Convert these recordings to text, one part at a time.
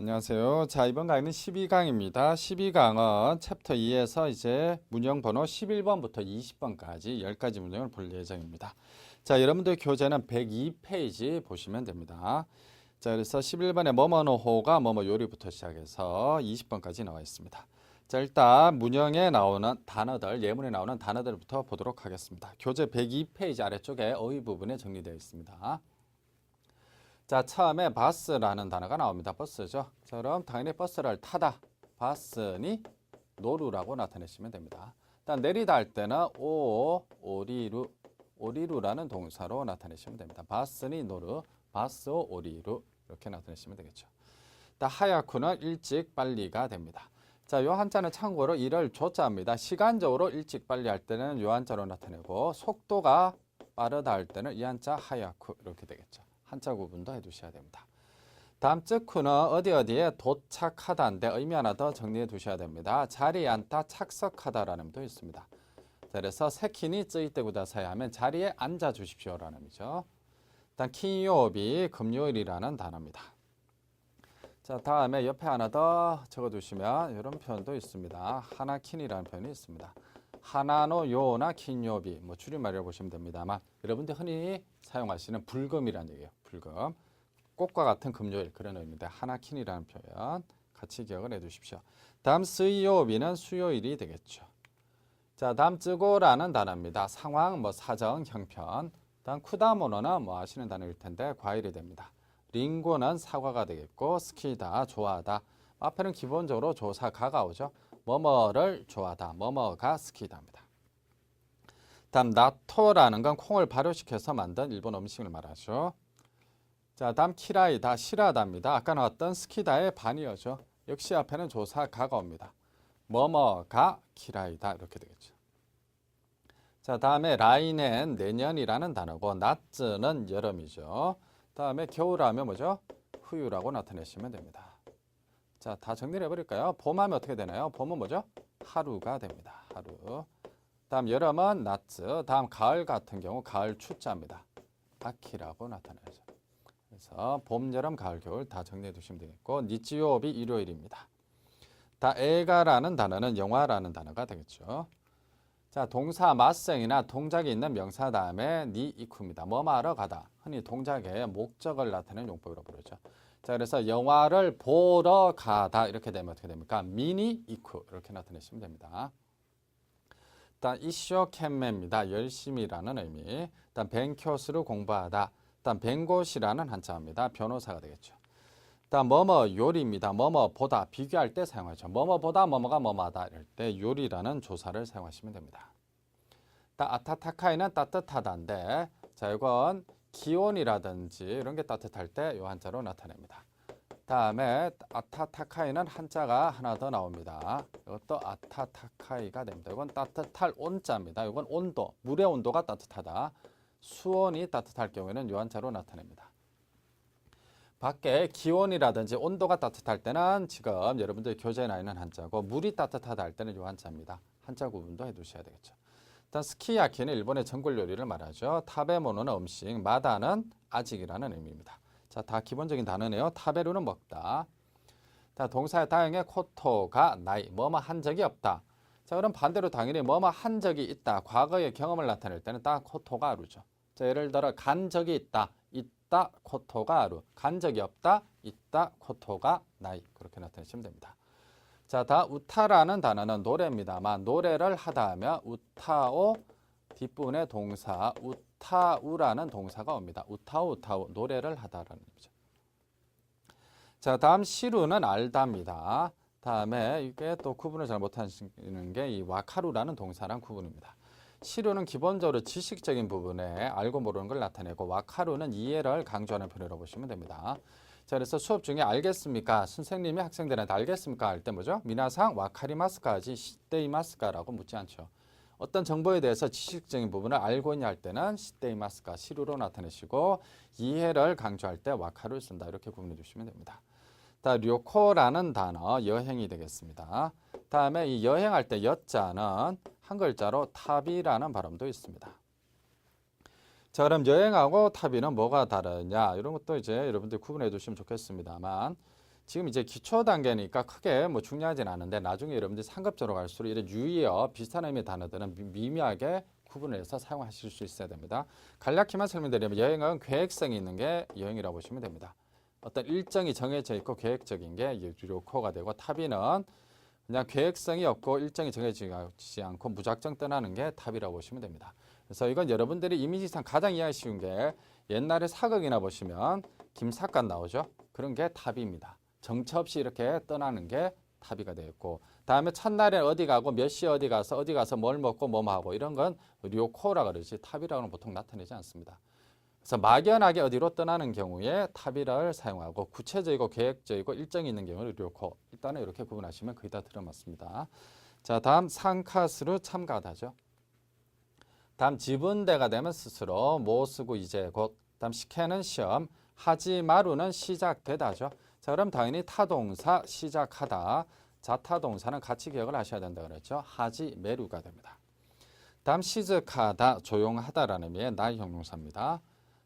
안녕하세요. 자, 이번 강의는 12강입니다. 12강은 챕터 2에서 이제 문형 번호 11번부터 20번까지 10가지 문형을 볼 예정입니다. 자, 여러분들 교재는 102페이지 보시면 됩니다. 자, 그래서 11번에 뭐뭐노호가 뭐뭐 요리부터 시작해서 20번까지 나와 있습니다. 자, 일단 문형에 나오는 단어들, 예문에 나오는 단어들부터 보도록 하겠습니다. 교재 102페이지 아래쪽에 어휘 부분에 정리되어 있습니다. 자, 처음에 바스라는 단어가 나옵니다. 버스죠. 자, 그럼 당연히 버스를 타다. 바스니 노루라고 나타내시면 됩니다. 일단 내리다 할 때는 오, 오리루, 오리루라는 동사로 나타내시면 됩니다. 바스니 노루, 바스 오리루 이렇게 나타내시면 되겠죠. 하야쿠는 일찍 빨리가 됩니다. 자, 요 한자는 참고로 이를 조자입니다. 시간적으로 일찍 빨리 할 때는 요 한자로 나타내고 속도가 빠르다 할 때는 이 한자 하야쿠 이렇게 되겠죠. 한자 구분도 해두셔야 됩니다. 다음 쯔쿠는 어디 어디에 도착하다인데 의미 하나 더 정리해 두셔야 됩니다. 자리에 앉다 착석하다라는 의미도 있습니다. 자, 그래서 세키니 쯔이때구다사야 하면 자리에 앉아 주십시오라는 의미죠. 일단 키요비 금요일이라는 단어입니다. 자 다음에 옆에 하나 더 적어두시면 이런 표현도 있습니다. 하나킨이라는 표현이 있습니다. 하나노 요나 킨요비 뭐 줄임말이라고 보시면 됩니다만 여러분들 흔히 사용하시는 불금이라는 얘기예요. 불금 꽃과 같은 금요일 그런 의미인데 하나킨이라는 표현 같이 기억을 해두십시오. 다음 수요비는 수요일이 되겠죠. 자 다음 쯔고라는 단어입니다. 상황 뭐 사정 형편. 다음 쿠다모노는 뭐 아시는 단어일 텐데 과일이 됩니다. 링고는 사과가 되겠고 스키다 좋아하다 앞에는 기본적으로 조사가가 오죠. 뭐뭐를 좋아하다 뭐뭐가 스키다입니다. 다음 나토라는 건 콩을 발효시켜서 만든 일본 음식을 말하죠. 자 다음 키라이다 싫어하다입니다. 아까 나왔던 스키다의 반이어죠. 역시 앞에는 조사 가가 옵니다. 뭐뭐가 키라이다 이렇게 되겠죠. 자 다음에 라인은 내년이라는 단어고 나츠는 여름이죠. 다음에 겨울하면 뭐죠? 후유라고 나타내시면 됩니다. 자, 다 정리를 해버릴까요? 봄하면 어떻게 되나요? 봄은 뭐죠? 하루가 됩니다. 하루. 다음 여름은 나츠. 다음 가을 같은 경우 가을 추자입니다. 아키라고 나타나죠. 그래서 봄, 여름, 가을, 겨울 다 정리해 두시면 되겠고 니치요비 일요일입니다. 다 에가라는 단어는 영화라는 단어가 되겠죠. 자, 동사 맞성이나 동작이 있는 명사 다음에 니 이쿠입니다. 뭐 하러 가다. 흔히 동작의 목적을 나타내는 용법으로 부르죠. 자, 그래서 영화를 보러 가다 이렇게 되면 어떻게 됩니까? 미니 이쿠 이렇게 나타내시면 됩니다. 일단 이쇼캔메입니다. 열심히라는 의미. 일단 벤교수를 공부하다. 일단 벤고시라는 한자입니다. 변호사가 되겠죠. 일단 뭐뭐 요리입니다. 뭐뭐 보다 비교할 때 사용하죠. 뭐뭐 보다 뭐뭐가 뭐뭐하다 이럴 때 요리라는 조사를 사용하시면 됩니다. 일단 아타타카이는 따뜻하다인데 자 이건 기온이라든지 이런 게 따뜻할 때 요 한자로 나타냅니다. 다음에 아타타카이는 한자가 하나 더 나옵니다. 이것도 아타타카이가 됩니다. 이건 따뜻할 온자입니다. 이건 온도, 물의 온도가 따뜻하다. 수온이 따뜻할 경우에는 요 한자로 나타냅니다. 밖에 기온이라든지 온도가 따뜻할 때는 지금 여러분들 교재에 나 있는 한자고 물이 따뜻하다 할 때는 요 한자입니다. 한자 구분도 해두셔야 되겠죠. 일단 스키야키는 일본의 전골 요리를 말하죠. 타베모노는 음식, 마다는 아직이라는 의미입니다. 자, 다 기본적인 단어네요. 타베루는 먹다. 자, 동사의 다형의 코토가 나이, 뭐뭐 한 적이 없다. 자, 그럼 반대로 당연히 뭐뭐 한 적이 있다. 과거의 경험을 나타낼 때는 딱 코토가 아루죠. 자, 예를 들어 간 적이 있다. 있다 코토가 아루. 간 적이 없다. 있다 코토가 나이. 그렇게 나타내시면 됩니다. 자, 다 우타라는 단어는 노래입니다만 노래를 하다 하면 우타오 뒷부분의 동사 우타우라는 동사가 옵니다. 우타우 우타우 노래를 하다라는 의미죠. 자, 다음 시루는 알다입니다. 다음에 이게 또 구분을 잘 못하시는 게 이 와카루라는 동사랑 구분입니다. 시루는 기본적으로 지식적인 부분에 알고 모르는 걸 나타내고 와카루는 이해를 강조하는 표현으로 보시면 됩니다. 자, 그래서 수업 중에 알겠습니까? 선생님이 학생들한테 알겠습니까? 할 때 뭐죠? 미나상 와카리마스까지 시테이마스까라고 묻지 않죠. 어떤 정보에 대해서 지식적인 부분을 알고 있냐 할 때는 시테이마스까 시루로 나타내시고 이해를 강조할 때 와카를 쓴다 이렇게 구분해 주시면 됩니다. 다 료코라는 단어 여행이 되겠습니다. 다음에 이 여행할 때 여자는 한 글자로 탑이라는 발음도 있습니다. 자 그럼 여행하고 탑이는 뭐가 다르냐 이런 것도 이제 여러분들 구분해 두시면 좋겠습니다만 지금 이제 기초 단계니까 크게 뭐 중요하진 않은데 나중에 여러분들이 상급자로 갈수록 이런 유의어 비슷한 의미의 단어들은 미- 미미하게 구분을 해서 사용하실 수 있어야 됩니다. 간략히만 설명드리면 여행은 계획성이 있는 게 여행이라고 보시면 됩니다. 어떤 일정이 정해져 있고 계획적인 게 요코가 되고 탑이는 그냥 계획성이 없고 일정이 정해지지 않고 무작정 떠나는 게 탑이라고 보시면 됩니다. 그래서 이건 여러분들이 이미지상 가장 이해하기 쉬운 게 옛날에 사극이나 보시면 김삿갓 나오죠. 그런 게 탑입니다. 정처 없이 이렇게 떠나는 게 탑이가 되었고 다음에 첫날에 어디 가고 몇 시에 어디 가서 어디 가서 뭘 먹고 뭐 하고 이런 건 료코라 그러지 탑이라고는 보통 나타내지 않습니다. 그래서 막연하게 어디로 떠나는 경우에 탑이라를 사용하고 구체적이고 계획적이고 일정이 있는 경우는 료코 일단은 이렇게 구분하시면 거의 다 들어맞습니다. 자 다음 상카스로 참가하다죠. 다음 지분대가 되면 스스로 뭐 쓰고 이제 곧 다음 시케는 시험 하지 마루는 시작되다죠. 자 그럼 당연히 타동사 시작하다 자타동사는 같이 기억을 하셔야 된다 그랬죠. 하지 메루가 됩니다. 다음 시즈카다 조용하다라는 의미의 나의 형용사입니다.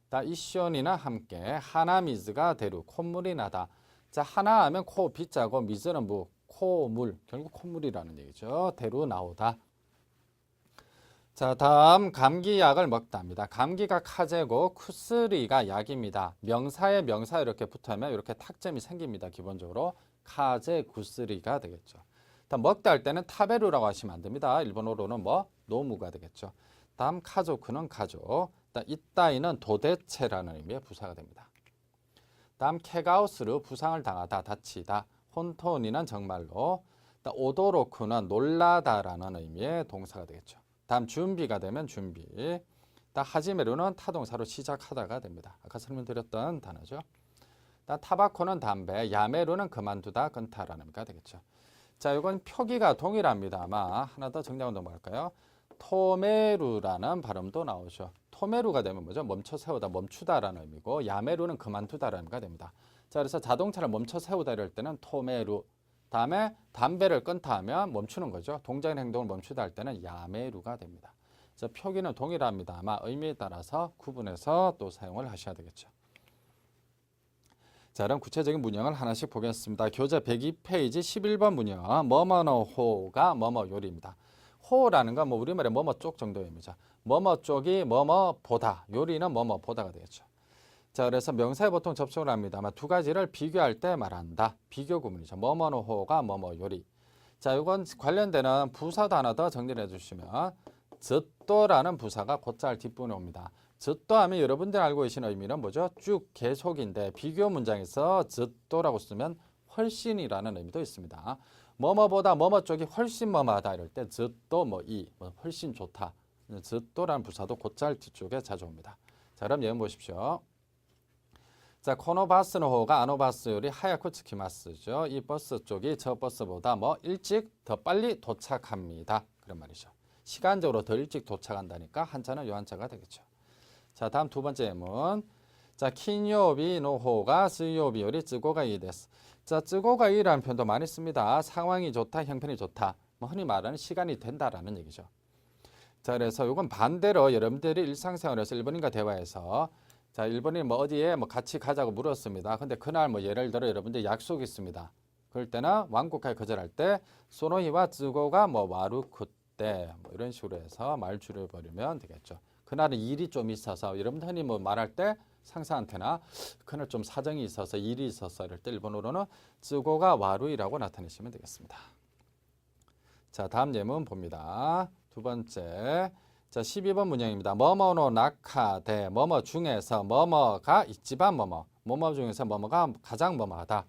다 이시온이나 함께 하나 미즈가 대루 콧물이 나다. 자 하나 하면 코 빗자고 미즈는 뭐 코 물 결국 콧물이라는 얘기죠. 대루 나오다. 자 다음 감기약을 먹다입니다. 감기가 카제고 쿠스리가 약입니다. 명사에 명사 이렇게 붙으면 이렇게 탁점이 생깁니다. 기본적으로 카제 구스리가 되겠죠. 다음 먹다 할 때는 타베루라고 하시면 안 됩니다. 일본어로는 뭐 노무가 되겠죠. 다음 카조크는 가족. 다음 이따이는 도대체라는 의미의 부사가 됩니다. 다음 케가우스르 부상을 당하다 다치다. 혼토니는 정말로. 다음 오도로쿠는 놀라다라는 의미의 동사가 되겠죠. 다음 준비가 되면 준비. 다음 하지메루는 타동사로 시작하다가 됩니다. 아까 설명드렸던 단어죠. 다음 타바코는 담배, 야메루는 그만두다, 끊다라는 의미가 되겠죠. 자, 이건 표기가 동일합니다. 아마 하나 더 정리하고 넘어갈까요? 토메루라는 발음도 나오죠. 토메루가 되면 뭐죠? 멈춰 세우다, 멈추다라는 의미고 야메루는 그만두다라는 의미가 됩니다. 자, 그래서 자동차를 멈춰 세우다 이럴 때는 토메루. 다음에 담배를 끊다 하면 멈추는 거죠. 동작의 행동을 멈추다 할 때는 야메루가 됩니다. 그래서 표기는 동일합니다. 아마 의미에 따라서 구분해서 또 사용을 하셔야 되겠죠. 자, 그럼 구체적인 문형을 하나씩 보겠습니다. 교재 102페이지 11번 문형. 뭐뭐노호가 뭐뭐 요리입니다. 호라는 건 뭐 우리말에 뭐뭐 쪽 의미죠. 뭐뭐 쪽이 뭐뭐 보다. 요리는 뭐뭐 보다가 되겠죠. 자, 그래서 명사에 보통 접속을 합니다. 아마 두 가지를 비교할 때 말한다. 비교 구문이죠. 뭐뭐노호가 뭐뭐 요리. 자, 이건 관련되는 부사도 하나 더 정리를 해주시면 즈또라는 부사가 곧잘 뒷부분에 옵니다. 즈또 하면 여러분들 알고 계시는 의미는 뭐죠? 쭉 계속인데 비교 문장에서 즈또라고 쓰면 훨씬이라는 의미도 있습니다. 뭐뭐보다 뭐뭐 쪽이 훨씬 뭐뭐하다 이럴 때 즈또 뭐이 뭐 훨씬 좋다. 즈또라는 부사도 곧잘 뒤쪽에 자주 옵니다. 자, 그럼 예문 보십시오. 자, 코노바스노 호가 아노바스 요리 하야쿠 츠키마스죠. 이 버스 쪽이 저 버스보다 뭐 일찍 더 빨리 도착합니다. 그런 말이죠. 시간적으로 더 일찍 도착한다니까 한자는 요 한자가 되겠죠. 자, 다음 두 번째 예문. 자, 킨요비 노호가 스요비 요리 쯔고가 이 데스. 자, 쯔고가 이라는 표현도 많이 씁니다. 상황이 좋다, 형편이 좋다. 뭐 흔히 말하는 시간이 된다라는 얘기죠. 자, 그래서 이건 반대로 여러분들이 일상생활에서 일본인과 대화해서 자, 일본인 뭐 어디에 뭐 같이 가자고 물었습니다. 근데 그날 뭐 예를 들어 여러분들 약속이 있습니다. 그럴 때나 완곡하게 거절할 때 소노히와 쯔고가 뭐 와루쿠때 뭐 이런 식으로 해서 말 줄여버리면 되겠죠. 그날은 일이 좀 있어서 여러분들 흔히 뭐 말할 때 상사한테나 그날 좀 사정이 있어서 일이 있어서 이럴 때 일본어로는 쯔고가 와루이라고 나타내시면 되겠습니다. 자, 다음 예문 봅니다. 두 번째. 자, 12번 문형입니다. 뭐뭐노 낙하대 뭐뭐 중에서 뭐뭐가 있지만 뭐뭐 뭐뭐 중에서 뭐뭐가 가장 뭐뭐하다.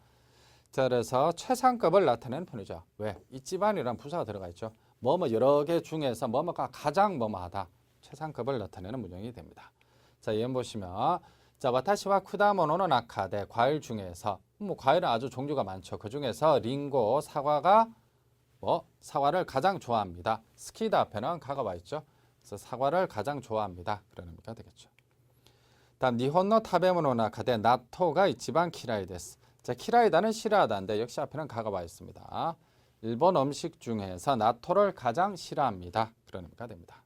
자, 그래서 최상급을 나타내는 편이죠. 왜? 있지만이라는 부사가 들어가 있죠. 뭐뭐 여러 개 중에서 뭐뭐가 가장 뭐뭐하다. 최상급을 나타내는 문형이 됩니다. 자, 예문 보시면 자, 와타시와 쿠다모노노 나카데 과일 중에서 뭐 과일은 아주 종류가 많죠. 그 중에서 링고, 사과가 뭐 사과를 가장 좋아합니다. 스키다 앞에는 가가 와 있죠. 그래서 사과를 가장 좋아합니다. 그런 의미가 되겠죠. 다음 니혼노 타베모노나 카데 나토가 이치반 키라이 데스. 자, 키라이다는 싫어하다인데 역시 앞에는 가가 와 있습니다. 일본 음식 중에서 나토를 가장 싫어합니다. 그런 의미가 됩니다.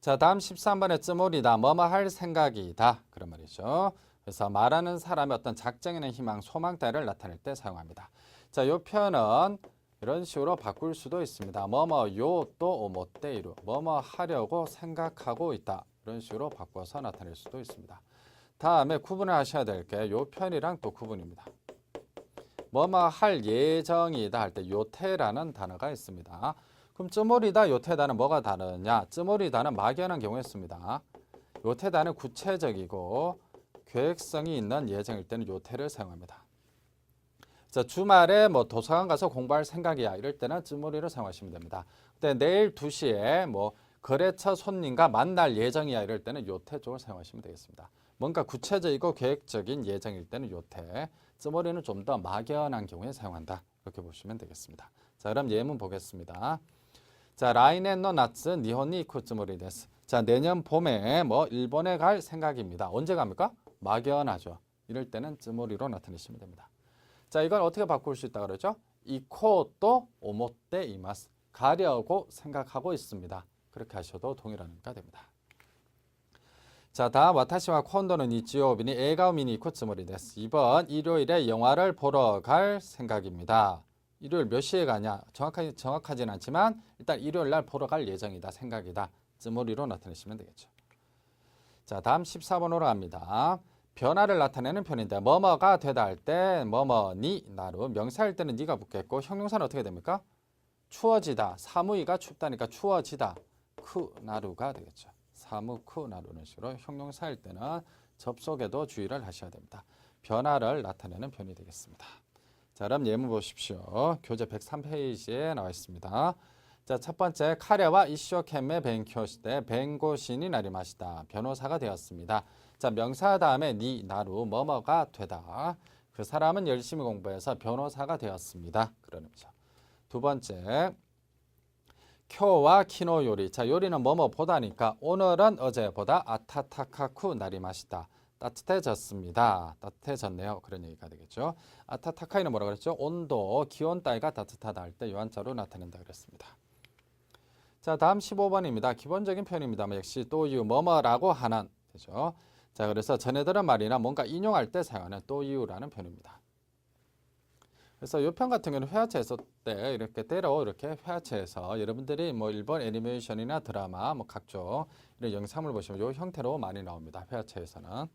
자, 다음 13번의 쯔모리다. 뭐뭐 할 생각이다. 그런 말이죠. 그래서 말하는 사람의 어떤 작정이나 희망, 소망 따위를 나타낼 때 사용합니다. 자, 요 표현은 이런 식으로 바꿀 수도 있습니다. 뭐뭐 요또 오모때이루 뭐뭐 하려고 생각하고 있다. 이런 식으로 바꿔서 나타낼 수도 있습니다. 다음에 구분을 하셔야 될 게 요 편이랑 또 구분입니다. 뭐뭐 할 예정이다 할 때 요태라는 단어가 있습니다. 그럼 쯔몰이다 요태다는 뭐가 다르냐? 쯔몰이다는 막연한 경우에 씁니다. 요태다는 구체적이고 계획성이 있는 예정일 때는 요태를 사용합니다. 자, 주말에 뭐 도서관 가서 공부할 생각이야. 이럴 때는 쯔몰이를 사용하시면 됩니다. 근데 내일 2시에 뭐 거래처 손님과 만날 예정이야. 이럴 때는 요태 쪽을 사용하시면 되겠습니다. 뭔가 구체적이고 계획적인 예정일 때는 요태, 쯔몰이는 좀 더 막연한 경우에 사용한다. 이렇게 보시면 되겠습니다. 자, 그럼 예문 보겠습니다. 자, 라이넨노 나츠 니혼니 이쿠 쯔몰이 데스. 자, 내년 봄에 뭐 일본에 갈 생각입니다. 언제 갑니까? 막연하죠. 이럴 때는 쯔몰이로 나타내시면 됩니다. 자, 이걸 어떻게 바꿀 수 있다 그러죠? 이코또 오모떼 이마스. 가려고 생각하고 있습니다. 그렇게 하셔도 의미가 됩니다. 자, 다음 와타시와 콘도는 이지오비니 에가오미니 코츠모리 데스. 이번 일요일에 영화를 보러 갈 생각입니다. 일요일 몇 시에 가냐? 정확하게 정확하진 않지만 일단 일요일 날 보러 갈 예정이다. 생각이다. 쯔모리로 나타내시면 되겠죠. 자, 다음 14번으로 갑니다. 변화를 나타내는 편인데 뭐뭐가 되다 할 때 뭐뭐니 나루 명사일 때는 니가 붙겠고 형용사는 어떻게 됩니까? 추워지다 사무이가 춥다니까 추워지다 쿠 나루가 되겠죠. 사무 쿠 나루는 식으로 형용사일 때는 접속에도 주의를 하셔야 됩니다. 변화를 나타내는 편이 되겠습니다. 자, 그럼 예문 보십시오. 교재 103페이지에 나와 있습니다. 자, 첫 번째 카레와 이쇼케메 벤교시대 벤고신이 나리마시다. 변호사가 되었습니다. 자, 명사 다음에 니 나루 뭐뭐가 되다. 그 사람은 열심히 공부해서 변호사가 되었습니다. 그런 의미죠. 두 번째 쿄와 키노 요리. 자, 요리는 뭐뭐 보다니까 오늘은 어제보다 아타타카쿠 날이 마시다. 따뜻해졌습니다. 따뜻해졌네요. 그런 얘기가 되겠죠. 아타타카이는 뭐라 그랬죠? 온도, 기온 따위가 따뜻하다 할 때 요한자로 나타낸다 그랬습니다. 자, 다음 15번입니다. 기본적인 표현입니다. 역시 또유 뭐뭐라고 하는 되죠. 자, 그래서 전해들은 말이나 뭔가 인용할 때 사용하는 또유라는 표현입니다. 그래서 이 편 같은 경우는 회화체 에서 때 이렇게 때로 이렇게 회화체에서 여러분들이 뭐 일본 애니메이션이나 드라마 뭐 각종 이런 영상을 보시면 이 형태로 많이 나옵니다. 회화체에서는.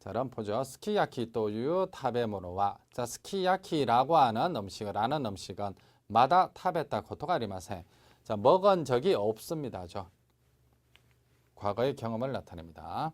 자, 그럼 보죠. 스키야키 또유 타베모노와 자, 스키야키라고 하는 음식을 아는 음식은 마다 타베타 고토가리마세. 자, 먹은 적이 없습니다 죠. 과거의 경험을 나타냅니다.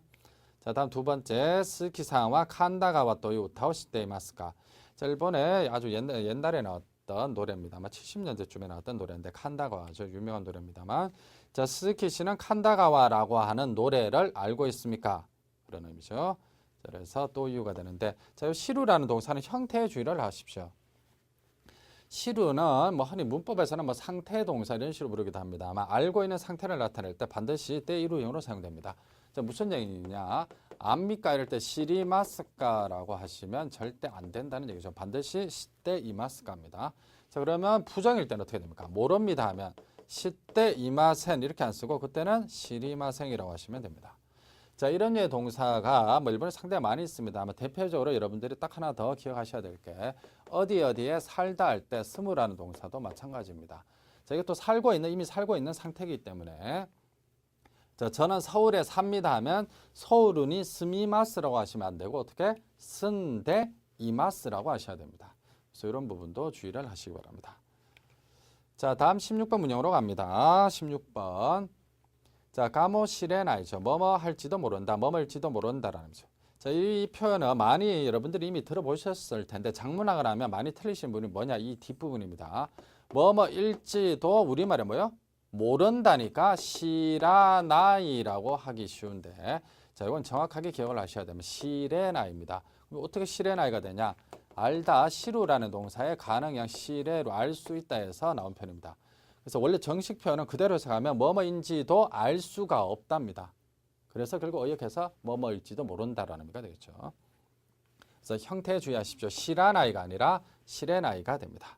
자, 다음 두 번째 스키상와 칸다가와 또유 타오시테이마스까. 자, 일본에 아주 옛날, 옛날에 나왔던 노래입니다. 아마 70년대쯤에 나왔던 노래인데 칸다가와 아주 유명한 노래입니다만 자, 스키 씨는 칸다가와라고 하는 노래를 알고 있습니까? 그런 의미죠. 자, 그래서 또 이유가 되는데 자, 이 시루라는 동사는 형태의 주의를 하십시오. 시루는 뭐 흔히 문법에서는 뭐 상태 동사 이런 식으로 부르기도 합니다. 아마 알고 있는 상태를 나타낼 때 반드시 때이루형으로 사용됩니다. 자, 무슨 얘기냐? 압니까 이럴 때 시리마스카라고 하시면 절대 안 된다는 얘기죠. 반드시 시때 이마스카입니다. 자, 그러면 부정일 때는 어떻게 됩니까? 모릅니다 하면 시때 이마센 이렇게 안 쓰고 그때는 시리마생이라고 하시면 됩니다. 자, 이런 류의 동사가 뭐 일본에 상당히 많이 있습니다. 아마 대표적으로 여러분들이 딱 하나 더 기억하셔야 될 게 어디 어디에 살다 할 때 스무라는 동사도 마찬가지입니다. 자, 이게 또 살고 있는 이미 살고 있는 상태이기 때문에 자, 저는 서울에 삽니다 하면 서울은이 스미마스라고 하시면 안 되고 어떻게 쓴데 이마스라고 하셔야 됩니다. 그래서 이런 부분도 주의를 하시기 바랍니다. 자, 다음 16번 문형으로 갑니다. 16번. 자, 가모 시레나이죠. 뭐뭐 할지도 모른다. 뭐뭐일지도 모른다라는 거죠. 자, 이 표현은 많이 여러분들이 이미 들어보셨을 텐데 장문학을 하면 많이 틀리신 분이 뭐냐? 이 뒷부분입니다. 뭐뭐일지도 우리말에 뭐요? 모른다니까 시라나이라고 하기 쉬운데 자 이건 정확하게 기억을 하셔야 되면 시레나입니다. 어떻게 시레나이가 되냐? 알다 시루라는 동사의 가능형 시레로 알 수 있다 해서 나온 편입니다. 그래서 원래 정식 표현은 그대로 해석하면 뭐뭐인지도 알 수가 없답니다. 그래서 결국 어역해서 뭐뭐일지도 모른다라는 의미가 되겠죠. 그래서 형태에 주의하십시오. 시라나이가 아니라 시레나이가 됩니다.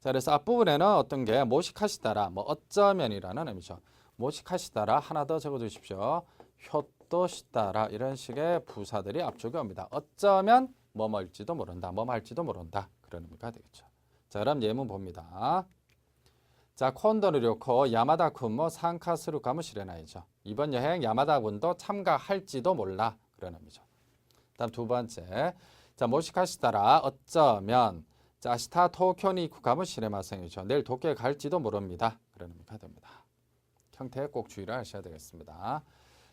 자, 그래서 앞부분에는 어떤 게 모식하시다라, 뭐 어쩌면이라는 의미죠. 모식하시다라 하나 더 적어주십시오. 효또 또 시다라 이런 식의 부사들이 앞쪽에 옵니다. 어쩌면 뭐뭐일지도 모른다. 뭐뭐 할지도 모른다. 그런 의미가 되겠죠. 자, 그럼 예문 봅니다. 자, 콘도를 놓고 야마다 군모 상카스루 가무 시레나이죠. 이번 여행 야마다 군도 참가할지도 몰라. 그런 의미죠. 다음 두 번째. 자, 모시카시다라 어쩌면 자, 아시타 도쿄니 구가무 시레마생이죠. 내일 도쿄에 갈지도 모릅니다. 그런 의미가 됩니다. 형태에 꼭 주의를 하셔야 되겠습니다.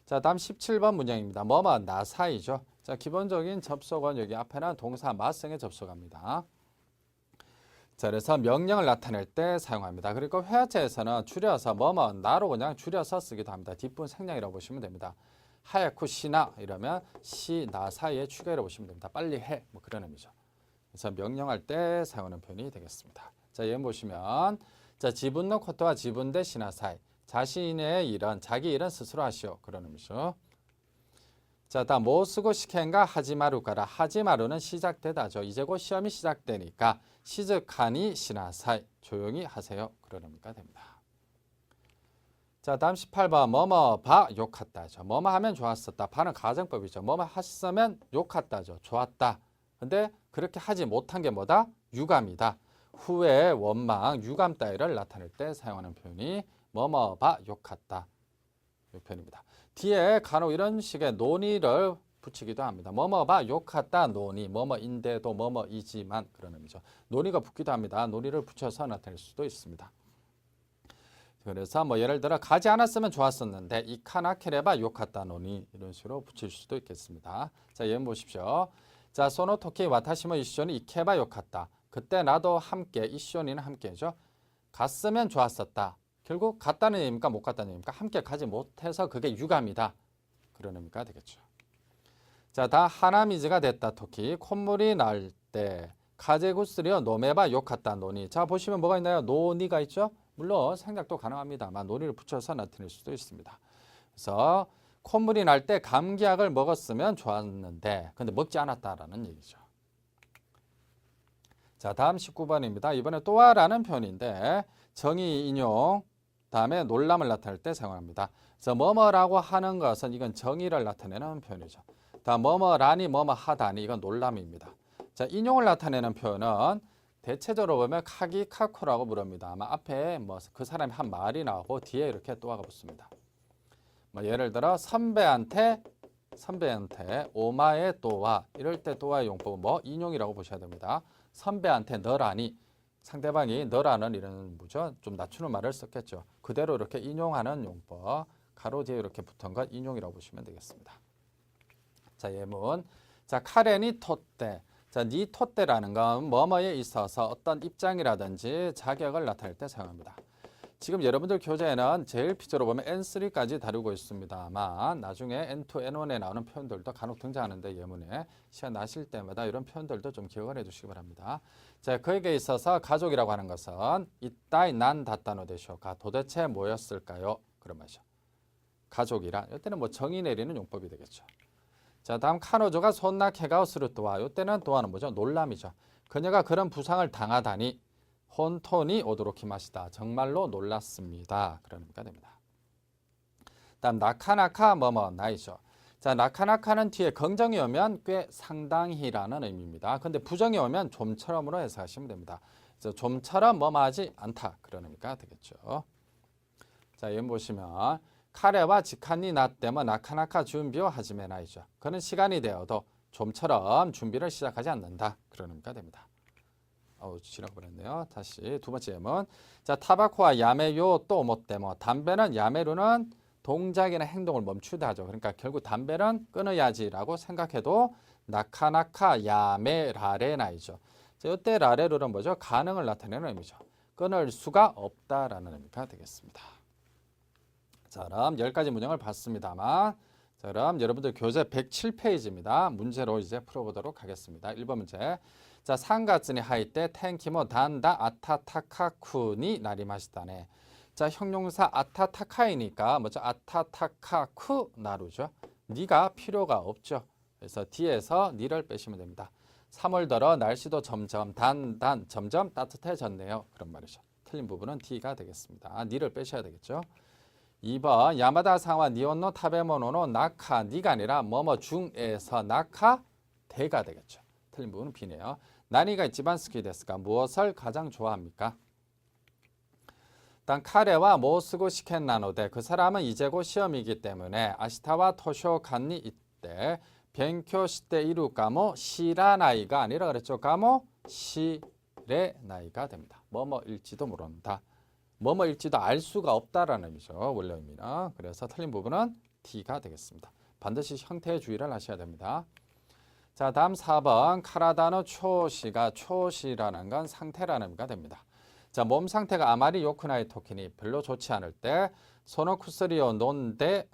자, 다음 17번 문장입니다. 뭐뭐 나사이죠. 자, 기본적인 접속은 여기 앞에는 동사 마성에 접속합니다. 자, 그래서 명령을 나타낼 때 사용합니다. 그리고 회화체에서는 줄여서 뭐뭐 나로 그냥 줄여서 쓰기도 합니다. 뒷부분 생략이라고 보시면 됩니다. 하야쿠 시나 이러면 시, 나 사이에 추가로 보시면 됩니다. 빨리 해. 뭐 그런 의미죠. 그래서 명령할 때 사용하는 표현이 되겠습니다. 자, 예문 보시면 자, 지분노 코토와 지분 대 시나 사이. 자신의 일은 자기 일은 스스로 하시오. 그런 의미죠. 자, 다음 뭐 쓰고 시켄가 하지마루 가라. 하지마루는 시작되다죠. 이제 곧 시험이 시작되니까 시즈카니 시나사이. 조용히 하세요. 의미가 됩니다. 자, 다음 18번 뭐뭐 봐 욕했다죠. 뭐뭐 하면 좋았었다. 봐는 가정법이죠. 뭐뭐 했으면 욕했다죠. 좋았다. 근데 그렇게 하지 못한 게 뭐다? 유감이다. 후회, 원망, 유감 따위를 나타낼 때 사용하는 표현이 뭐뭐 봐 욕했다. 이 표현입니다. 뒤에 간혹 이런 식의 논의를 붙이기도 합니다. 뭐뭐 봐 욕했다 논의, 뭐뭐인데도 뭐뭐이지만 그런 의미죠. 논의가 붙기도 합니다. 논의를 붙여서 나타낼 수도 있습니다. 그래서 뭐 예를 들어 가지 않았으면 좋았었는데 이카나케레바 욕했다 논의 이런 식으로 붙일 수도 있겠습니다. 자 예문 보십시오. 자 소노토키 와타시모 이쇼니 이케바 욕했다. 그때 나도 함께 이쇼니는 함께죠. 갔으면 좋았었다. 결국 갔다는 얘기입니까 못 갔다는 얘기입니까? 함께 가지 못해서 그게 유감이다. 그런 의미가 되겠죠. 자, 다 하나미즈가 됐다 토키 콧물이 날때 카제구스리어 노메바 욕했다 노니. 자 보시면 뭐가 있나요? 노니가 있죠. 물론 생각도 가능합니다만 노니를 붙여서 나타낼 수도 있습니다. 그래서 콧물이 날 때 감기약을 먹었으면 좋았는데 근데 먹지 않았다라는 얘기죠. 자 다음 19번입니다. 이번에 또하라는 표현인데 정의 인용 다음에 놀람을 나타낼 때 사용합니다. 그래서 뭐뭐라고 하는 것은 이건 정의를 나타내는 표현이죠. 다음 뭐뭐라니 뭐뭐 하다니 이건 놀람입니다. 자 인용을 나타내는 표현은 대체적으로 보면 카기 카코라고 부릅니다. 아마 앞에 뭐 그 사람이 한 말이 나오고 뒤에 이렇게 또하가 붙습니다. 뭐 예를 들어 선배한테 선배한테 오마의 또와 이럴 때 또와의 용법은 뭐 인용이라고 보셔야 됩니다. 선배한테 너라니 상대방이 너라는 이런 뭐죠? 좀 낮추는 말을 썼겠죠. 그대로 이렇게 인용하는 용법 가로 뒤에 이렇게 붙은 것 인용이라고 보시면 되겠습니다. 자 예문 자 카렌이 토때 자, 니 토때라는 건 뭐뭐에 있어서 어떤 입장이라든지 자격을 나타낼 때 사용합니다. 지금 여러분들 교재에는 제일 피저로 보면 N3까지 다루고 있습니다만 나중에 N2, N1에 나오는 표현들도 간혹 등장하는데 예문에 시간 나실 때마다 이런 표현들도 좀 기억을 해두시기 바랍니다. 자, 그에게 있어서 가족이라고 하는 것은 이따이 난 다따노 되쇼가 도대체 뭐였을까요? 그런 말이죠. 가족이라 이때는 뭐 정의 내리는 용법이 되겠죠. 자 다음 카노조가 손나 케가 스루토와 이때는 또하는 뭐죠? 놀람이죠. 그녀가 그런 부상을 당하다니 혼톤이 오도록 히마시다. 정말로 놀랐습니다. 그런 의미가 됩니다. 다음 나카나카 뭐뭐 나이죠. 자 나카나카는 뒤에 긍정이 오면 꽤 상당히라는 의미입니다. 근데 부정이 오면 좀처럼으로 해석하시면 됩니다. 그래서 좀처럼 뭐뭐하지 않다 그런 의미가 되겠죠. 자 여기 보시면 카레와 직한이 나때면 나카나카 준비を 하지메 나이죠. 그는 시간이 되어도 좀처럼 준비를 시작하지 않는다. 그런 의미가 됩니다. 어우 지나고 버렸네요. 다시 두 번째 예문. 자 타바코와 야메요 또 못되뭐 담배는 야메루는 동작이나 행동을 멈추다 하죠. 그러니까 결국 담배는 끊어야지라고 생각해도 나카나카 야메 라레나이죠. 자 이때 라레루는 뭐죠? 가능을 나타내는 의미죠. 끊을 수가 없다라는 의미가 되겠습니다. 자, 그럼 10가지 문장을 봤습니다만 자, 그럼 여러분들 교재 107페이지입니다. 문제로 이제 풀어보도록 하겠습니다. 1번 문제. 자, 상가츠니 하이 때 텐키모 단다 아타타카쿠니 나리마시다네. 자, 형용사 아타타카이니까 뭐죠? 아타타카쿠 나루죠. 니가 필요가 없죠. 그래서 뒤에서 니를 빼시면 됩니다. 3월 들어 날씨도 점점 단단 점점 따뜻해졌네요. 그런 말이죠. 틀린 부분은 D가 되겠습니다. 니를 빼셔야 되겠죠. 2번 야마다 상와 니온노 타베모노노 나카 니가 아니라 뭐뭐 중에서 나카 대가 되겠죠. 틀린 부분은 B네요. 나니가 이치반 스키 데스까 무엇을 가장 좋아합니까? 일단 카레와 모스고 시켄 나노데 그 사람은 이제 곧 시험이기 때문에 아시타와 토쇼 간니 이때 벤쿄 시대 이루 까모 시라 나이가 아니라 그랬죠. 까모 시레 나이가 됩니다. 뭐뭐일지도 모른다. 뭐뭐일지도 알 수가 없다라는 의미죠. 원래 의미는. 그래서 틀린 부분은 D가 되겠습니다. 반드시 형태의 주의를 하셔야 됩니다. 자, 다음 4번 카라다노 초시가 초시라는 건 상태라는 의미가 됩니다. 자, 몸 상태가 아마리 요크나이 토키니 별로 좋지 않을 때 소노쿠스리오 논데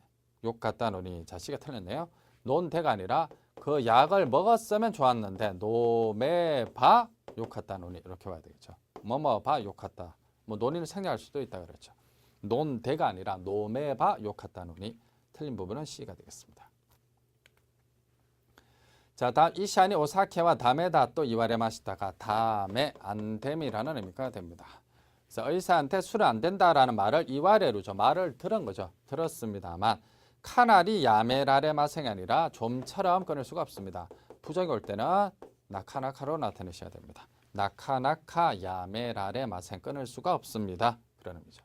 욕 같다 노니 자, 씨가 틀렸네요. 논대가 아니라 그 약을 먹었으면 좋았는데 노메바 욕 같다 노니 이렇게 봐야 되겠죠. 뭐뭐바 욕 같다. 뭐 논의를 생략할 수도 있다 그랬죠. 논대가 아니라 노메바 욕 같다 노니 틀린 부분은 C가 되겠습니다. 자, 다음 이샤니 오사케와 다메다 또 이와레 마시다가 다메 안됨이라는 의미가 됩니다. 그래서 의사한테 술안 된다라는 말을 이와레로죠. 말을 들은 거죠. 들었습니다만 카나리 야메라레 마생이 아니라 좀처럼 끊을 수가 없습니다. 부정이 올 때는 나카나카로 나타내셔야 됩니다. 나카나카 야메라레 마생 끊을 수가 없습니다. 그런 의미죠.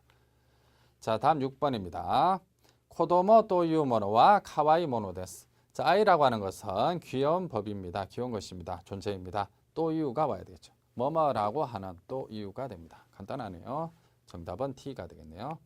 자, 다음 6번입니다. 코도모 또유 모노와 카와이 모노 데스. 자, 아이라고 하는 것은 귀여운 법입니다. 귀여운 것입니다. 존재입니다. 또 이유가 와야 되겠죠. 뭐뭐라고 하는 또 이유가 됩니다. 간단하네요. 정답은 T가 되겠네요.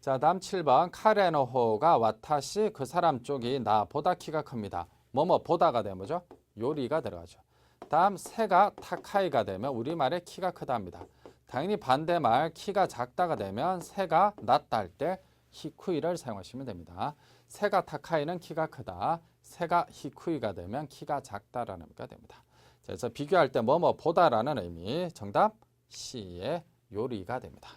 자, 다음 7번 카레노호가 와타시 그 사람 쪽이 나보다 키가 큽니다. 뭐뭐 보다가 되면 뭐죠? 요리가 들어가죠. 다음 새가 타카이가 되면 우리말에 키가 크다 합니다. 당연히 반대말 키가 작다가 되면 새가 낮다 할 때 히쿠이를 사용하시면 됩니다. 새가 타카이는 키가 크다. 새가 히쿠이가 되면 키가 작다라는 의미가 됩니다. 자, 그래서 비교할 때 뭐뭐 보다라는 의미 정답 C의 요리가 됩니다.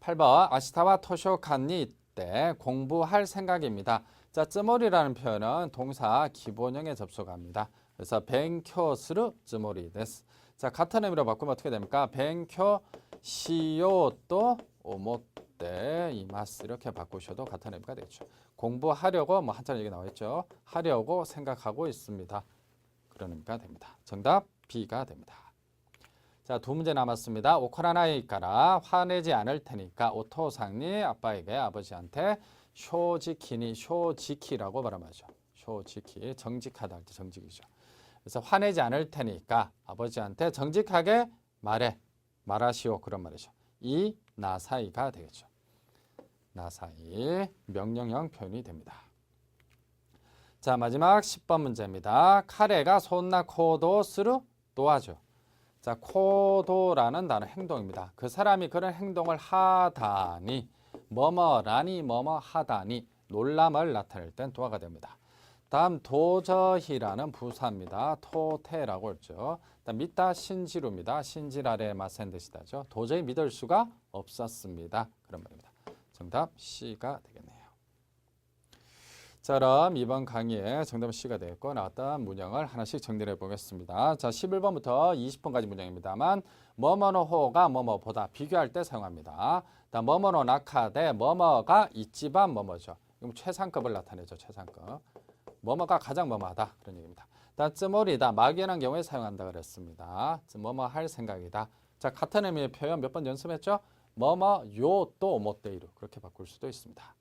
8번 아시타와 토쇼칸니 때 공부할 생각입니다. 자, 쯔모리라는 표현은 동사 기본형에 접속합니다. 그래서 벤쿄스루 쯔모리 데스. 자, 같은 의미로 바꾸면 어떻게 됩니까? 벤쿄 시요 또 오모 때 이 마스 이렇게 바꾸셔도 같은 의미가 되겠죠. 공부하려고 뭐 한자로 얘기 나와있죠. 하려고 생각하고 있습니다. 그런 의미가 됩니다. 정답 B가 됩니다. 자, 두 문제 남았습니다. 오코라나이까라 화내지 않을 테니까 오토상니 아빠에게 아버지한테 쇼지키니 쇼지키라고 발음하죠. 쇼지키 정직하다 할 때 정직이죠. 그래서 화내지 않을 테니까 아버지한테 정직하게 말해 말하시오 그런 말이죠. 이 나사이가 되겠죠. 나사이 명령형 표현이 됩니다. 자 마지막 10번 문제입니다. 카레가 손나 코도스루 도와줘. 자 코도라는 단어 행동입니다. 그 사람이 그런 행동을 하다니 뭐뭐라니 뭐뭐 하다니 놀람을 나타낼 땐 도화가 됩니다. 다음 도저히라는 부사입니다. 토테라고 했죠. 믿다 신지루입니다. 신지라레 마센 뜻이다죠. 도저히 믿을 수가 없었습니다. 그런 말입니다. 정답 C가 되겠네요. 자, 그럼 이번 강의에 정답 C가 되겠고 나왔던 문형을 하나씩 정리해 보겠습니다. 자, 11번부터 20번까지 문형입니다만 뭐뭐노호가 뭐뭐보다 비교할 때 사용합니다. 다음 뭐뭐노 나카데 뭐뭐가 있지만 뭐뭐죠. 이건 최상급을 나타내죠. 최상급. 뭐뭐가 가장 뭐뭐하다 그런 얘기입니다. 다음 쯔모리다 막연한 경우에 사용한다 그랬습니다. 뭐뭐 할 생각이다. 자 같은 의미의 표현 몇 번 연습했죠? 뭐뭐 요또 못데이로 그렇게 바꿀 수도 있습니다.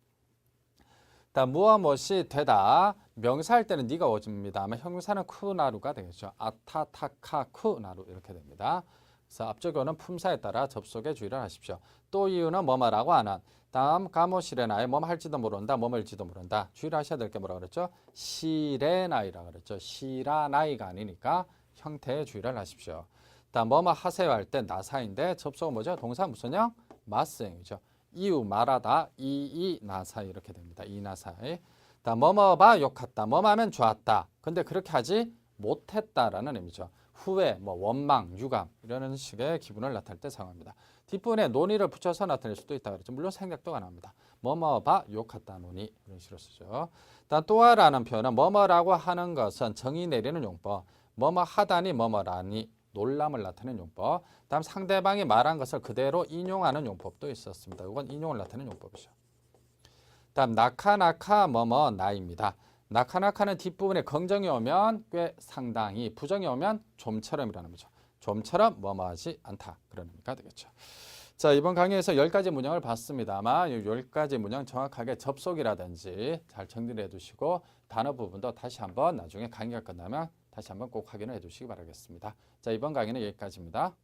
무엇 무엇이 되다 명사할 때는 네가 오집니다. 아마 형용사는 쿠나루가 되겠죠. 아타타카 쿠나루 이렇게 됩니다. 그래서 앞쪽에는 품사에 따라 접속에 주의를 하십시오. 또 이유는 뭐뭐라고 하는 다음 가모시레나에 뭐뭐 할지도 모른다 뭐뭐일지도 모른다. 주의를 하셔야 될 게 뭐라 그랬죠? 시레나이라 그랬죠. 시라나이가 아니니까 형태에 주의를 하십시오. 다음 뭐뭐 하세요 할 때 나사인데 접속은 뭐죠? 동사 무슨형? 마스형이죠. 이유 말하다 이이 나사 이렇게 됩니다. 이 나사에. 다음 뭐뭐 봐? 욕했다. 뭐뭐 하면 좋았다. 근데 그렇게 하지 못했다라는 의미죠 후회, 뭐 원망, 유감 이런 식의 기분을 나타낼 때 사용합니다. 뒷부분에 논의를 붙여서 나타낼 수도 있다 그랬죠. 물론 생략도 가능합니다. 뭐뭐 봐 욕했다 논의 이런 식으로 쓰죠. 다음 또하라는 표현은 뭐뭐라고 하는 것은 정의 내리는 용법. 뭐뭐 하다니 뭐뭐라니 놀람을 나타내는 용법. 다음 상대방이 말한 것을 그대로 인용하는 용법도 있었습니다. 이건 인용을 나타내는 용법이죠. 다음 나카나카 뭐뭐 나입니다. 나카나카는 뒷부분에 긍정이 오면 꽤 상당히 부정이 오면 좀처럼이라는 거죠. 좀처럼 뭐뭐하지 않다 그런 의미가 되겠죠. 자 이번 강의에서 10가지 문형을 봤습니다. 아마 이 10가지 문형 정확하게 접속이라든지 잘 정리를 해두시고 단어 부분도 다시 한번 나중에 강의가 끝나면 다시 한번 꼭 확인을 해두시기 바라겠습니다. 자 이번 강의는 여기까지입니다.